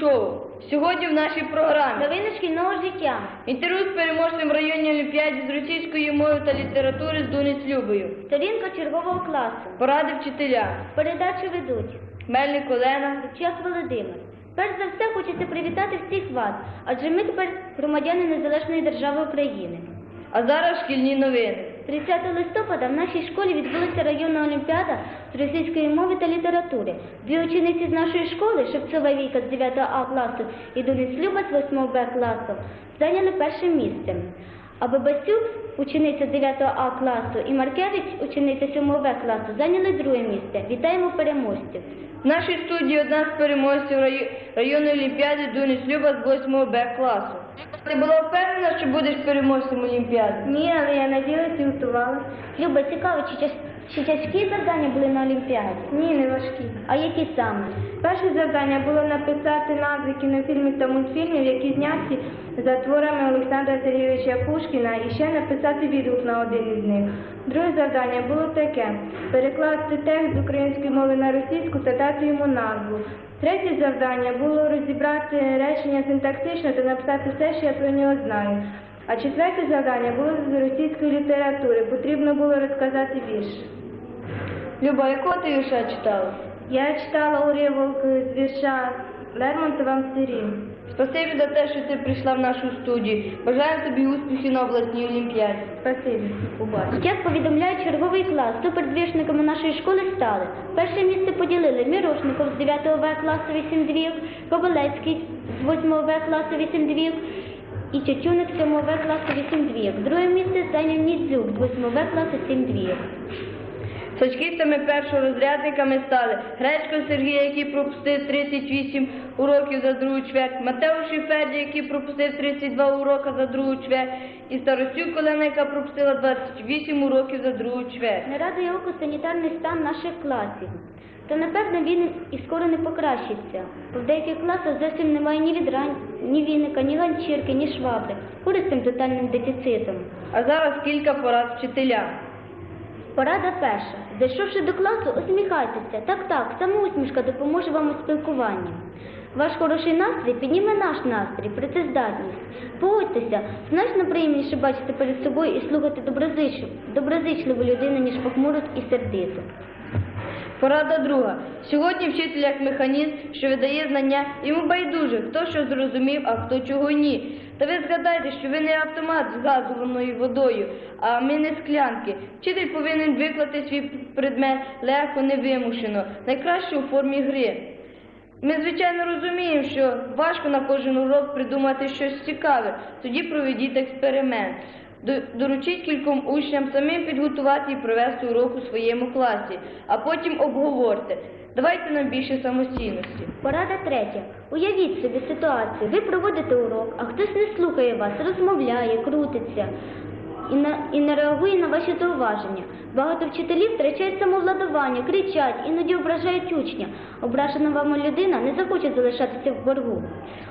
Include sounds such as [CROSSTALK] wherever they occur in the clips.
кул-шоу. Сьогодні в нашій програмі Новини шкільного життя. інтерв'ю з переможцем районній олімпіаді з російської мови та літератури з Дунець Любою. Сторінка чергового класу. Поради вчителя. Передачу ведуть Мельник Олена. Час Володимир. Перш за все хочеться привітати всіх вас, адже ми тепер громадяни Незалежної держави України. А зараз шкільні новини. 30 листопада в нашій школі відбулася районна олімпіада з російської мови та літератури. Дві учениці з нашої школи, Шевцова Віка з 9 А класу і Донець Люба з 8 Б класу, зайняли перше місце. А Бабасюк, учениця 9 А класу, і Маркевич, учениця 7 В класу, зайняли друге місце. Вітаємо переможців! В нашій студії одна з переможців районної олімпіади Дунець Люба з 8 Б класу. Ти була впевнена, що будеш переможцем олімпіади? Ні, але я надіялася і готувалася. Люба, цікаво, чи, тяж- чи тяжкі завдання були на Олімпіаді? Ні, не важкі. А які саме? Перше завдання було написати назви кінофільмів та мультфільмів, які зняті за творами Олександра Сергійовича Пушкіна, і ще написати відгук на один із них. Друге завдання було таке: перекласти текст з української мови на російську та дати йому назву. Третє завдання було розібрати речення синтаксично та написати все, що я про нього знаю. А четверте завдання було з російської літератури. Потрібно було розказати вірш. Люба, якого ти вірша читала? Я читала уривок з вірша Лермонтова «Мстирі». Спасибі за те, що ти прийшла в нашу студію. Бажаю тобі успіхів на обласній олімпіаді. Спасибі. Побачимо. Як повідомляє черговий клас, суперзвішниками нашої школи стали. Перше місце поділили Мірошников з 9 В класу 8 двів, Ковалецький з 8 В класу 8 двів і Чечуник з 7 В класу 8 двів. Друге місце зайняв Нідзюк з 8 В класу 7 двів. Сачківцями першорозрядниками стали Гречко Сергій, який пропустив 38 уроків за другу чверть, Матеуш і який пропустив 32 уроки за другу чверть, і Старостюк Олена, яка пропустила 28 уроків за другу чверть. Не радує око санітарний стан наших класів. Та напевно він і скоро не покращиться. Бо в деяких класах зовсім немає ні відрань, ні віника, ні ганчірки, ні швабри. Куди з цим тотальним дефіцитом? А зараз кілька порад вчителям. Порада перша. Зайшовши до класу, усміхайтеся. Так, так, саме усмішка допоможе вам у спілкуванні. Ваш хороший настрій підніме наш настрій, працездатність. Погодьтеся, значно приємніше бачити перед собою і слухати доброзичливу, людину, ніж похмуру і сердиту. Порада друга. Сьогодні вчитель як механізм, що видає знання, йому байдуже, хто що зрозумів, а хто чого ні. Та ви згадайте, що ви не автомат з газованою водою, а ми не склянки. Вчитель повинен виклати свій предмет легко, невимушено, найкраще у формі гри. Ми, звичайно, розуміємо, що важко на кожен урок придумати щось цікаве, тоді проведіть експеримент. До- Доручіть кільком учням самим підготувати і провести урок у своєму класі, а потім обговорте. Давайте нам більше самостійності. Порада третя. Уявіть собі ситуацію. Ви проводите урок, а хтось не слухає вас, розмовляє, крутиться і, на, і не реагує на ваші зауваження. Багато вчителів втрачають самовладування, кричать, іноді ображають учня. Ображена вами людина не захоче залишатися в боргу.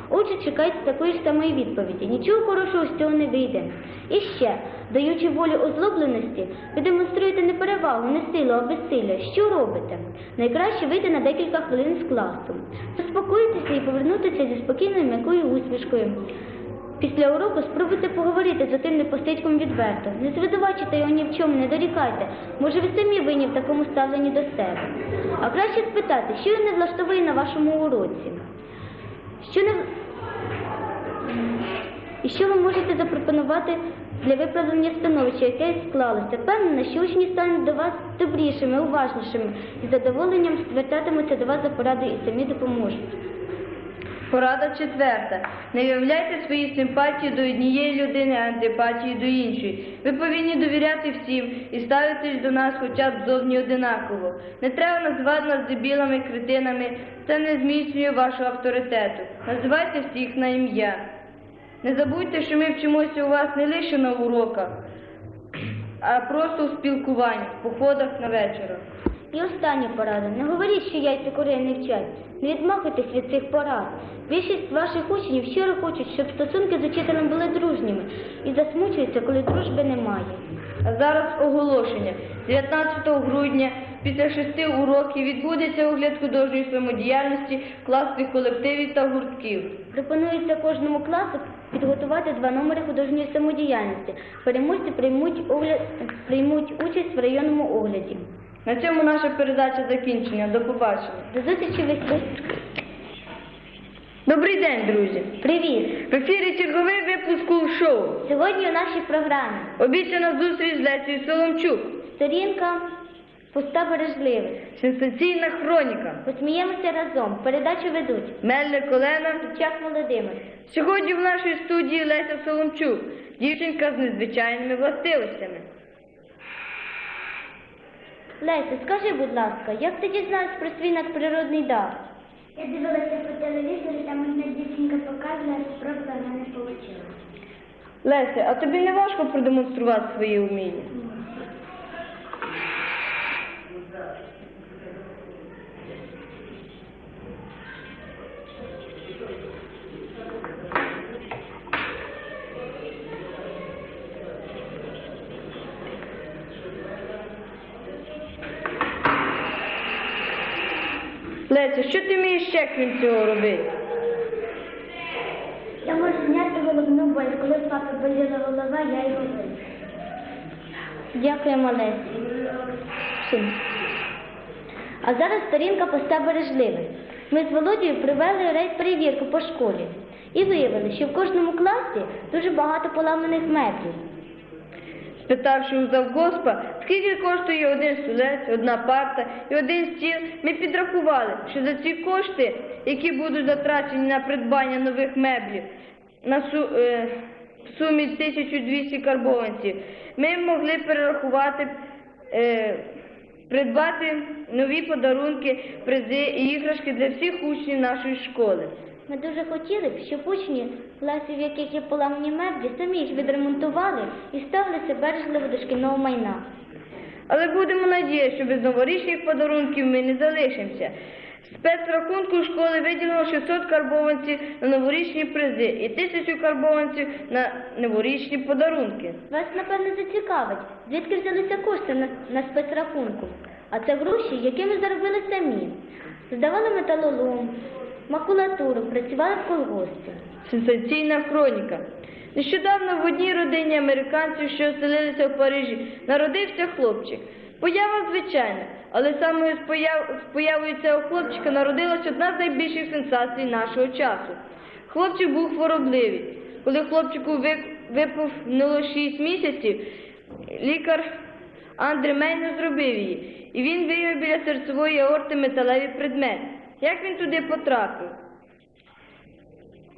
Отже, чекайте такої ж самої відповіді. Нічого хорошого з цього не вийде. І ще, даючи волю озлобленості, ви демонструєте не перевагу, не силу, а безсилля. Що робите? Найкраще вийти на декілька хвилин з класу, заспокоїтися і повернутися зі спокійною м'якою усмішкою. Після уроку спробуйте поговорити з отим непостичком відверто. Не звинувачуйте його ні в чому, не дорікайте. Може, ви самі винні в такому ставленні до себе. А краще спитати, що він не влаштовує на вашому уроці. Що не... І що ви можете запропонувати для виправлення становища, яке склалося? Впевнена, що учні стануть до вас добрішими, уважнішими і задоволенням звертатимуться до вас за порадою і самі допоможуть. Порада четверта. Не виявляйте свої симпатії до однієї людини, а антипатії до іншої. Ви повинні довіряти всім і ставитись до нас хоча б зовні одинаково. Не треба називати нас дебілами, кретинами. Це не зміцнює вашого авторитету. Називайте всіх на ім'я. Не забудьте, що ми вчимося у вас не лише на уроках, а просто у спілкуванні, в походах на вечорах. І остання порада. Не говоріть, що яйця курей не вчать. Не відмахуйтесь від цих порад. Більшість ваших учнів щиро хочуть, щоб стосунки з учителем були дружніми і засмучуються, коли дружби немає. А зараз оголошення. 19 грудня після шести уроків відбудеться огляд художньої самодіяльності класних колективів та гуртків. Пропонується кожному класу підготувати два номери художньої самодіяльності. Переможці приймуть, огляд, приймуть участь в районному огляді. На цьому наша передача закінчена. До побачення. До зустрічі в. Добрий день, друзі! Привіт! В ефірі черговий випуск шоу. Сьогодні у нашій програмі Обіцяна зустріч з Лесією Соломчук. сторінка пуста бережливих. Сенсаційна хроніка. Посміємося разом. Передачу ведуть Мельник Олена. Чак Володимир. Сьогодні в нашій студії Леся Соломчук, дівчинка з незвичайними властивостями. Леся, скажи, будь ласка, як ти дізналась про свій надприродний дар? Я дивилася по телевізорі, там одна дівчинка показувала, просто в мене вийшло. Леся, а тобі не важко продемонструвати свої вміння? Леся, що ти вмієш ще крім цього робити? Я можу зняти головну боль. Коли в папи боліла голова, я його вийшла. Дякуємо, Лесі. Всім. А зараз сторінка поста бережливих. Ми з Володією провели рейд перевірку по школі і виявили, що в кожному класі дуже багато поламаних меблів. Спитавши у завгоспа, скільки коштує один стілець, одна парта і один стіл, ми підрахували, що за ці кошти, які будуть затрачені на придбання нових меблів на су, е, в сумі 1200 карбованців, ми могли перерахувати, е, придбати нові подарунки, призи і іграшки для всіх учнів нашої школи. Ми дуже хотіли б, щоб учні класів, в яких є поламані меблі, самі їх відремонтували і ставилися бережливо до шкільного майна. Але будемо надіятися, що без новорічних подарунків ми не залишимося. Спецрахунку школи виділено 600 карбованців на новорічні призи і 1000 карбованців на новорічні подарунки. Вас, напевно, зацікавить, звідки взялися кошти на, на спецрахунку. А це гроші, які ми заробили самі. Здавали металолом, макулатуру, працювали в колгоспі. Сенсаційна хроніка. Нещодавно в одній родині американців, що оселилися в Парижі, народився хлопчик. Поява звичайна, але саме з, появ... з появою цього хлопчика народилась одна з найбільших сенсацій нашого часу. Хлопчик був хворобливий. Коли хлопчику ви... виповнило 6 місяців, лікар Андре Мейно зробив її, і він виявив біля серцевої аорти металевий предмет. Як він туди потрапив?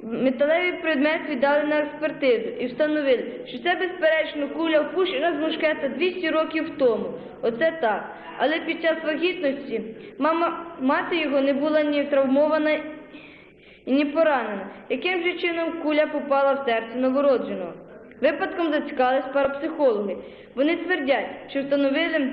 Металевий предмет віддали на експертизу і встановили, що це безперечно куля впущена з мушкета 200 років тому. Оце так. Але під час вагітності мама, мати його не була ні травмована ні поранена. Яким же чином куля попала в серце новородженого? Випадком зацікавились парапсихологи. Вони твердять, що встановили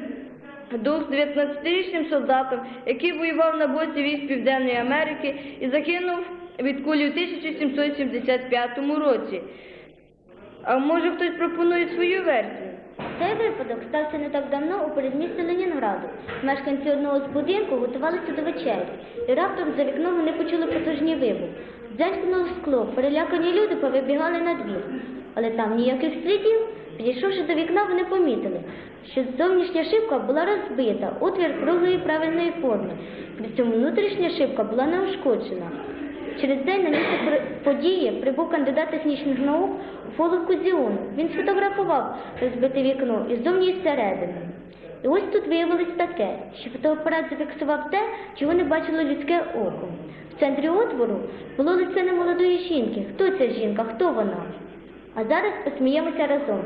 дух з 19-річним солдатом, який воював на боці військ Південної Америки і загинув від кулі у 1775 році. А може хтось пропонує свою версію? Цей випадок стався не так давно у передмісті Ленінграду. Мешканці одного з будинку готувалися до вечері, і раптом за вікном вони почули потужний вибух. Дзенькнуло скло, перелякані люди повибігали на двір. Але там ніяких слідів. Підійшовши до вікна, вони помітили, що зовнішня шибка була розбита, отвір круглої правильної форми. При цьому внутрішня шибка була неушкоджена. Через день на місце події прибув кандидат технічних наук Фолов Кузіон. Він сфотографував розбите вікно і ззовні і зсередини. І ось тут виявилось таке, що фотоапарат зафіксував те, чого не бачило людське око. В центрі отвору було лице немолодої жінки. Хто ця жінка? Хто вона? А зараз посміємося разом.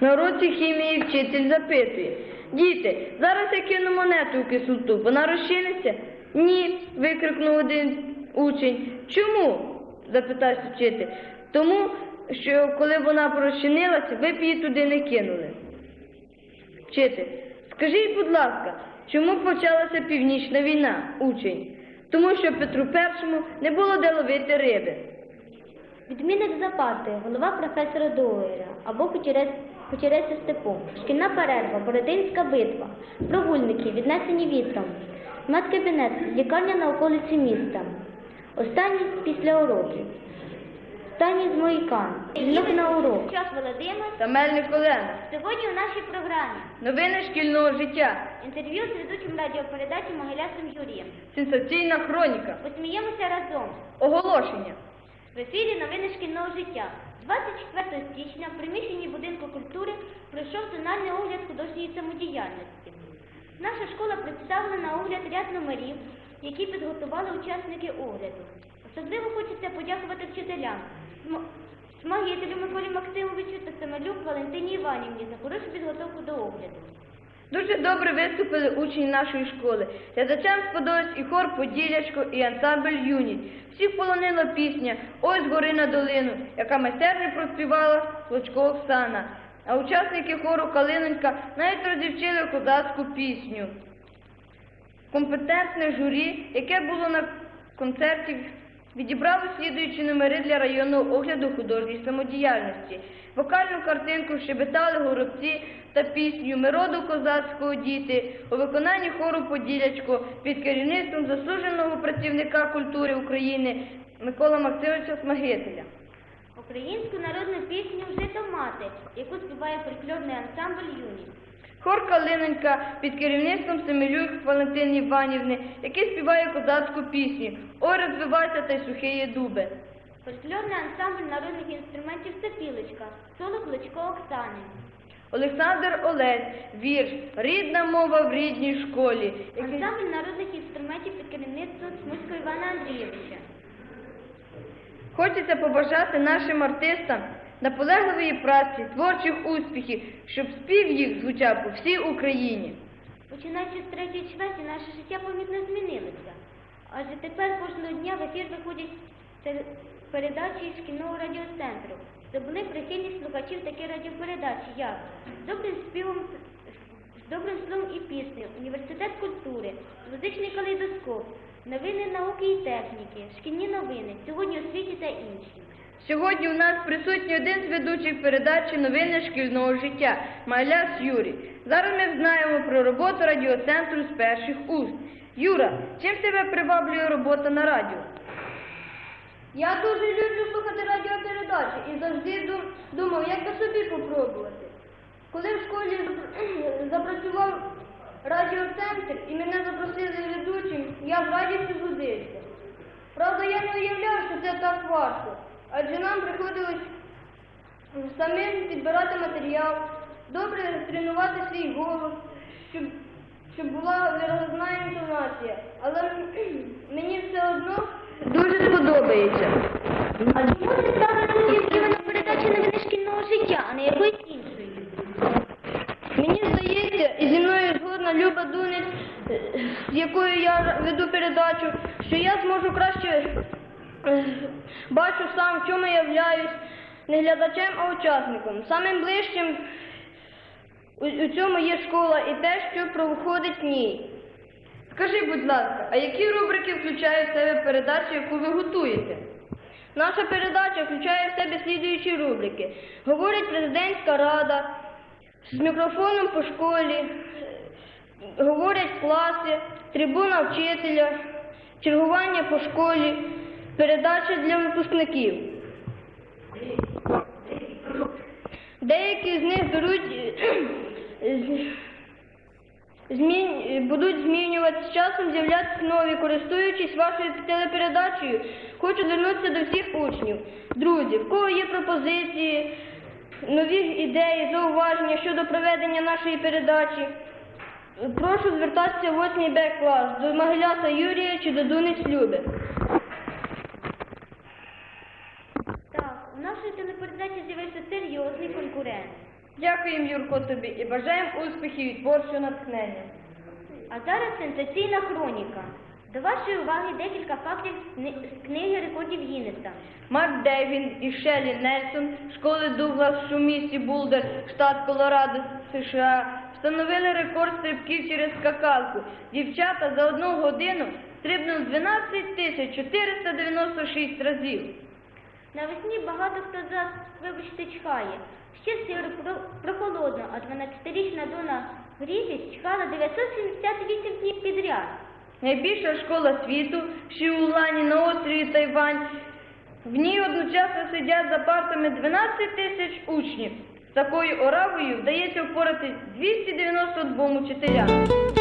На хімії вчитель запитує. Діти, зараз я кину монету у кислоту, вона розчиниться? Ні, викрикнув один учень. Чому? запитався вчитель. Тому, що коли вона розчинилася, ви б її туди не кинули. Вчитель, скажіть, будь ласка, Чому почалася північна війна? Учень. Тому що Петру І не було де ловити риби. Відмінник запати, голова професора Доуера або кучерець, степу, шкільна перерва, Бородинська битва, прогульники, віднесені вітром, медкабінет, лікарня на околиці міста, останній після уроків, останній з моїкан, дзвінок на урок. Час Володимир. Та Мельник Олена. Сьогодні у нашій програмі Новини шкільного життя. інтерв'ю з ведучим радіопередачі Могилясом Юрієм. Сенсаційна хроніка. Посміємося разом. Оголошення. В ефірі новини шкільного життя. 24 січня в приміщенні будинку культури пройшов тональний огляд художньої самодіяльності. Наша школа представила на огляд ряд номерів, які підготували учасники огляду. Особливо хочеться подякувати вчителям, См- Смагителю Миколі Максимовичу та Семелюк Валентині Іванівні за хорошу підготовку до огляду. Дуже добре виступили учні нашої школи. Глядачам сподобався і хор Поділячко, і ансамбль Юніт. Всіх полонила пісня Ось гори на долину, яка майстерно проспівала Клочко Оксана. А учасники хору Калинонька навіть роздівчили козацьку пісню. Компетентне журі, яке було на концерті, відібрало слідуючі номери для районного огляду художньої самодіяльності. Вокальну картинку щебетали горобці та пісню Мироду козацького діти у виконанні хору Поділячко під керівництвом заслуженого працівника культури України Микола Максимовича Смагителя. Українську народну пісню вже мати, яку співає фольклорний ансамбль Юніт. Хор Калинонька під керівництвом Семелюк Валентини Іванівни, який співає козацьку пісню Ой, розвивайся та й сухіє дуби. Фольклорний ансамбль народних інструментів Сопілочка, соло Кличко Оксани. Олександр Олесь, вірш Рідна мова в рідній школі. який- Ансамбль народних інструментів під керівництвом Смуцького Івана Андрійовича. Хочеться побажати нашим артистам наполегливої праці, творчих успіхів, щоб спів їх звучав по всій Україні. Починаючи з третьої чверті, наше життя помітно змінилося. Адже тепер кожного дня в ефір виходять передачі шкільного радіоцентру. Здобули прихильність слухачів такі радіопередачі, як з добрим співом, з добрим словом і піснею, університет культури, музичний калейдоскоп, новини науки і техніки, шкільні новини, сьогодні у світі та інші. Сьогодні у нас присутній один з ведучих передачі новини шкільного життя Майляс Юрій. Зараз ми знаємо про роботу радіоцентру з перших уст. Юра, чим тебе приваблює робота на радіо? Я дуже люблю слухати радіопередачі і завжди думав, як би собі попробувати. Коли в школі [CLEARS THROAT] запрацював радіоцентр і мене запросили ведучим, я з радістю згодився. Правда, я не уявляв, що це так важко, адже нам приходилось самим підбирати матеріал, добре тренувати свій голос, щоб, щоб була виразна інтонація. Але [CLEARS THROAT] мені все одно дуже сподобається. А чому стала ведучим на передачі новини шкільного життя, а не якоїсь іншої? Мені здається, і зі мною згодна Люба Дунець, з якою я веду передачу, що я зможу краще бачу сам, в чому являюсь не глядачем, а учасником. Самим ближчим у, у цьому є школа і те, що проходить в ній. Скажи, будь ласка, а які рубрики включає в себе передача, яку ви готуєте? Наша передача включає в себе слідуючі рубрики. Говорить президентська рада, з мікрофоном по школі, говорять класи, трибуна вчителя, чергування по школі, передача для випускників. Деякі з них беруть, е, змін, будуть змінюватися з часом, з'являтися нові, користуючись вашою телепередачею. Хочу звернутися до всіх учнів. Друзі, в кого є пропозиції, нові ідеї, зауваження щодо проведення нашої передачі. Прошу звертатися в 8 Б клас до Могиляса Юрія чи до Дунець Люби. Так, у нашої телепередачі з'явився серйозний конкурент. Дякуємо, Юрко, тобі і бажаємо успіхів і творчого натхнення. А зараз сенсаційна хроніка. До вашої уваги декілька фактів з книги рекордів Гіннеса. Марк Девін і Шелі Нельсон, школи Дуглас у місті Булдер, штат Колорадо, США, встановили рекорд стрибків через скакалку. Дівчата за одну годину стрибнули 12 тисяч 496 разів. Навесні багато хто з вибачте, чхає. Ще сиро прохолодно, а 12-річна Дона Гріфіс чхала 978 днів підряд. Найбільша школа світу, Шіулані на острові Тайвань. В ній одночасно сидять за партами 12 тисяч учнів. З такою оравою вдається впоратись 292 учителям. Так